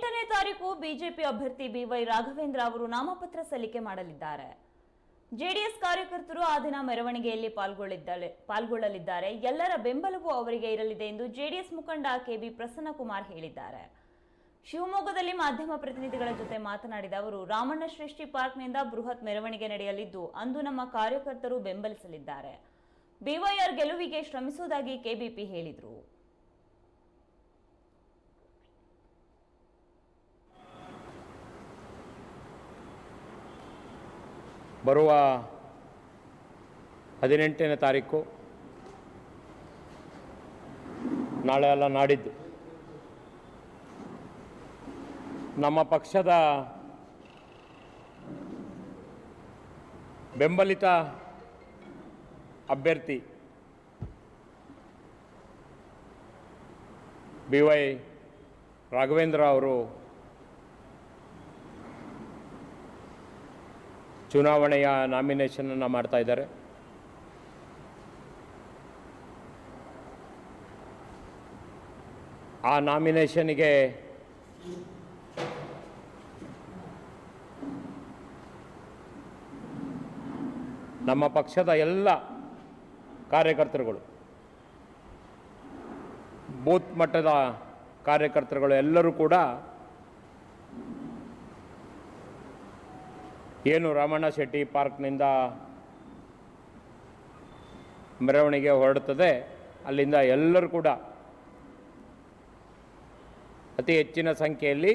ಹದಿನೆಂಟನೇ ತಾರೀಕು ಬಿಜೆಪಿ ಅಭ್ಯರ್ಥಿ ಬಿವೈ ರಾಘವೇಂದ್ರ ಅವರು ನಾಮಪತ್ರ ಸಲ್ಲಿಕೆ ಮಾಡಲಿದ್ದಾರೆ. ಜೆಡಿಎಸ್ ಕಾರ್ಯಕರ್ತರು ಆ ದಿನ ಮೆರವಣಿಗೆಯಲ್ಲಿ ಪಾಲ್ಗೊಳ್ಳಿದ್ದಾರೆ ಪಾಲ್ಗೊಳ್ಳಲಿದ್ದಾರೆ. ಎಲ್ಲರ ಬೆಂಬಲವೂ ಅವರಿಗೆ ಇರಲಿದೆ ಎಂದು ಜೆಡಿಎಸ್ ಮುಖಂಡ ಕೆಬಿ ಪ್ರಸನ್ನಕುಮಾರ್ ಹೇಳಿದ್ದಾರೆ. ಶಿವಮೊಗ್ಗದಲ್ಲಿ ಮಾಧ್ಯಮ ಪ್ರತಿನಿಧಿಗಳ ಜೊತೆ ಮಾತನಾಡಿದ ಅವರು, ರಾಮಣ್ಣ ಶ್ರೇಷ್ಠಿ ಪಾರ್ಕ್ನಿಂದ ಬೃಹತ್ ಮೆರವಣಿಗೆ ನಡೆಯಲಿದ್ದು, ಅಂದು ನಮ್ಮ ಕಾರ್ಯಕರ್ತರು ಬೆಂಬಲಿಸಲಿದ್ದಾರೆ. ಬಿವೈಆರ್ ಗೆಲುವಿಗೆ ಶ್ರಮಿಸುವುದಾಗಿ ಕೆಬಿಪಿ ಹೇಳಿದರು. ಬರುವ ಹದಿನೆಂಟನೇ ತಾರೀಕು ನಾಳೆ ಅಲ್ಲ ನಾಡಿದ್ದು. ನಮ್ಮ ಪಕ್ಷದ ಬೆಂಬಲಿತ ಅಭ್ಯರ್ಥಿ ಬಿ ವೈ ರಾಘವೇಂದ್ರ ಅವರು ಚುನಾವಣೆಯ ನಾಮಿನೇಷನನ್ನು ಮಾಡ್ತಾ ಇದ್ದಾರೆ. ಆ ನಾಮಿನೇಷನ್ಗೆ ನಮ್ಮ ಪಕ್ಷದ ಎಲ್ಲ ಕಾರ್ಯಕರ್ತರುಗಳು, ಬೂತ್ ಮಟ್ಟದ ಕಾರ್ಯಕರ್ತರುಗಳು ಎಲ್ಲರೂ ಕೂಡ ಏನು ರಾಮಣ್ಣ ಶೆಟ್ಟಿ ಪಾರ್ಕ್ನಿಂದ ಮೆರವಣಿಗೆ ಹೊರಡುತ್ತದೆ ಅಲ್ಲಿಂದ ಎಲ್ಲರೂ ಕೂಡ ಅತಿ ಹೆಚ್ಚಿನ ಸಂಖ್ಯೆಯಲ್ಲಿ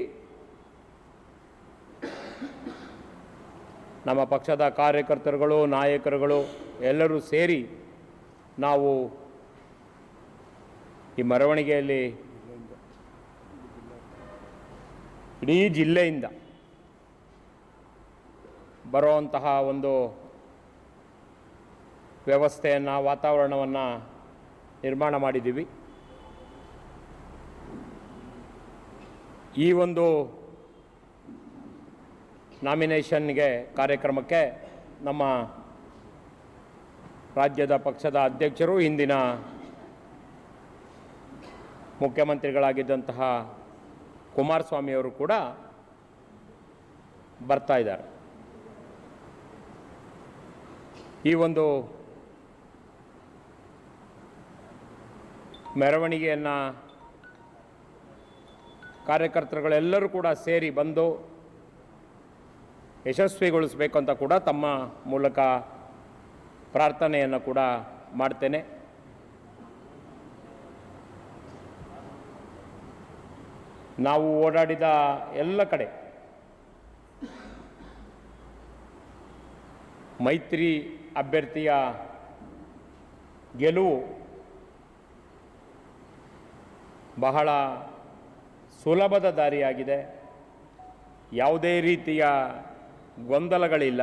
ನಮ್ಮ ಪಕ್ಷದ ಕಾರ್ಯಕರ್ತರುಗಳು, ನಾಯಕರುಗಳು ಎಲ್ಲರೂ ಸೇರಿ ನಾವು ಈ ಮೆರವಣಿಗೆಯಲ್ಲಿ ಇಡೀ ಜಿಲ್ಲೆಯಿಂದ ಬರುವಂತಹ ಒಂದು ವ್ಯವಸ್ಥೆಯನ್ನು, ವಾತಾವರಣವನ್ನು ನಿರ್ಮಾಣ ಮಾಡಿದ್ದೀವಿ. ಈ ಒಂದು ನಾಮಿನೇಷನ್ಗೆ ಕಾರ್ಯಕ್ರಮಕ್ಕೆ ನಮ್ಮ ರಾಜ್ಯದ ಪಕ್ಷದ ಅಧ್ಯಕ್ಷರು ಹಿಂದಿನ ಮುಖ್ಯಮಂತ್ರಿಗಳಾಗಿದ್ದಂತಹ ಕುಮಾರಸ್ವಾಮಿಯವರು ಕೂಡ ಬರ್ತಾ ಇದ್ದಾರೆ. ಈ ಒಂದು ಮೆರವಣಿಗೆಯನ್ನು ಕಾರ್ಯಕರ್ತರುಗಳೆಲ್ಲರೂ ಕೂಡ ಸೇರಿ ಬಂದು ಯಶಸ್ವಿಗೊಳಿಸಬೇಕು ಅಂತ ಕೂಡ ತಮ್ಮ ಮೂಲಕ ಪ್ರಾರ್ಥನೆಯನ್ನು ಕೂಡ ಮಾಡ್ತೇನೆ. ನಾವು ಓಡಾಡಿದ ಎಲ್ಲ ಕಡೆ ಮೈತ್ರಿ ಅಭ್ಯರ್ಥಿಯ ಗೆಲುವು ಬಹಳ ಸುಲಭದ ದಾರಿಯಾಗಿದೆ. ಯಾವುದೇ ರೀತಿಯ ಗೊಂದಲಗಳಿಲ್ಲ.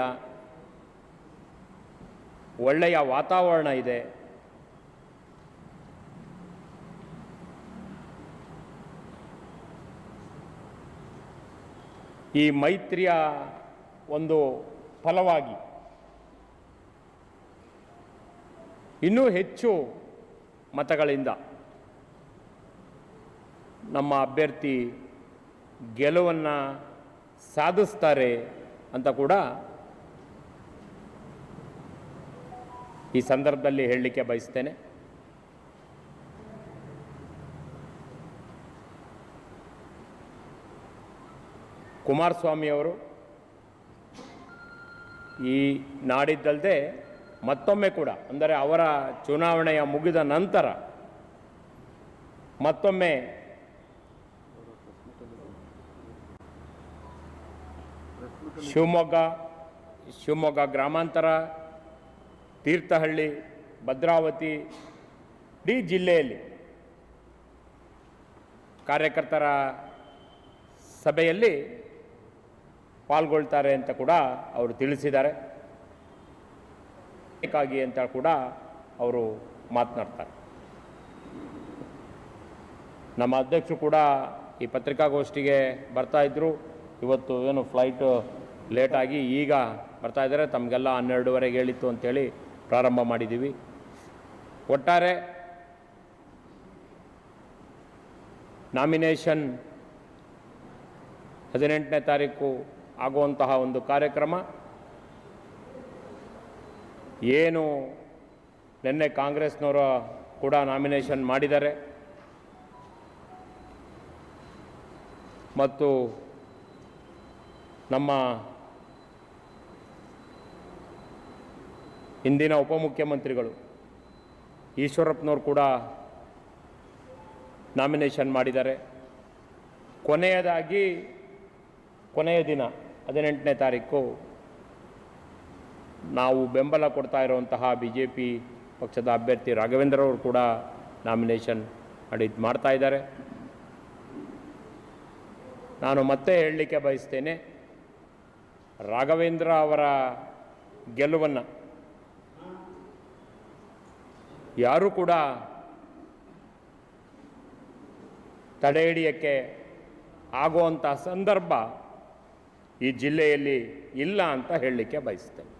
ಒಳ್ಳೆಯ ವಾತಾವರಣ ಇದೆ. ಈ ಮೈತ್ರಿಯ ಒಂದು ಫಲವಾಗಿ ಇನ್ನೂ ಹೆಚ್ಚು ಮತಗಳಿಂದ ನಮ್ಮ ಅಭ್ಯರ್ಥಿ ಗೆಲುವನ್ನು ಸಾಧಿಸ್ತಾರೆ ಅಂತ ಕೂಡ ಈ ಸಂದರ್ಭದಲ್ಲಿ ಹೇಳಲಿಕ್ಕೆ ಬಯಸ್ತೇನೆ. ಕುಮಾರಸ್ವಾಮಿಯವರು ಈ ನಾಡಿದ್ದಲ್ಲದೆ ಮತ್ತೊಮ್ಮೆ ಕೂಡ, ಅಂದರೆ ಅವರ ಚುನಾವಣೆಯ ಮುಗಿದ ನಂತರ, ಮತ್ತೊಮ್ಮೆ ಶಿವಮೊಗ್ಗ ಶಿವಮೊಗ್ಗ ಗ್ರಾಮಾಂತರ, ತೀರ್ಥಹಳ್ಳಿ, ಭದ್ರಾವತಿ, ಡಿ ಜಿಲ್ಲೆಯಲ್ಲಿ ಕಾರ್ಯಕರ್ತರ ಸಭೆಯಲ್ಲಿ ಪಾಲ್ಗೊಳ್ತಾರೆ ಅಂತ ಕೂಡ ಅವರು ತಿಳಿಸಿದ್ದಾರೆ. ಬೇಕಾಗಿ ಅಂತ ಕೂಡ ಅವರು ಮಾತನಾಡ್ತಾರೆ. ನಮ್ಮ ಅಧ್ಯಕ್ಷರು ಕೂಡ ಈ ಪತ್ರಿಕಾಗೋಷ್ಠಿಗೆ ಬರ್ತಾ ಇದ್ದರು ಇವತ್ತು ಏನು ಫ್ಲೈಟು ಲೇಟಾಗಿ ಈಗ ಬರ್ತಾ ಇದ್ದಾರೆ. ತಮಗೆಲ್ಲ ಹನ್ನೆರಡುವರೆಗೆ ಹೇಳಿತ್ತು ಅಂತೇಳಿ ಪ್ರಾರಂಭ ಮಾಡಿದ್ದೀವಿ. ಒಟ್ಟಾರೆ ನಾಮಿನೇಷನ್ ಹದಿನೆಂಟನೇ ತಾರೀಕು ಆಗುವಂತಹ ಒಂದು ಕಾರ್ಯಕ್ರಮ ಏನು ನಿನ್ನೆ ಕಾಂಗ್ರೆಸ್ನವರು ಕೂಡ ನಾಮಿನೇಷನ್ ಮಾಡಿದ್ದಾರೆ. ಮತ್ತು ನಮ್ಮ ಇಂದಿನ ಉಪಮುಖ್ಯಮಂತ್ರಿಗಳು ಈಶ್ವರಪ್ಪನವರು ಕೂಡ ನಾಮಿನೇಷನ್ ಮಾಡಿದ್ದಾರೆ. ಕೊನೆಯದಾಗಿ ಕೊನೆಯ ದಿನ, ಹದಿನೆಂಟನೇ ತಾರೀಕು ನಾವು ಬೆಂಬಲ ಕೊಡ್ತಾ ಇರುವಂತಹ ಬಿ ಜೆ ಪಿ ಪಕ್ಷದ ಅಭ್ಯರ್ಥಿ ರಾಘವೇಂದ್ರ ಅವರು ಕೂಡ ನಾಮಿನೇಷನ್ ಮಾಡಿ ಮಾಡ್ತಾ ಇದ್ದಾರೆ. ನಾನು ಮತ್ತೆ ಹೇಳಲಿಕ್ಕೆ ಬಯಸ್ತೇನೆ, ರಾಘವೇಂದ್ರ ಅವರ ಗೆಲುವನ್ನು ಯಾರೂ ಕೂಡ ತಡೆ ಹಿಡಿಯೋಕ್ಕೆ ಆಗುವಂಥ ಸಂದರ್ಭ ಈ ಜಿಲ್ಲೆಯಲ್ಲಿ ಇಲ್ಲ ಅಂತ ಹೇಳಲಿಕ್ಕೆ ಬಯಸ್ತೇನೆ.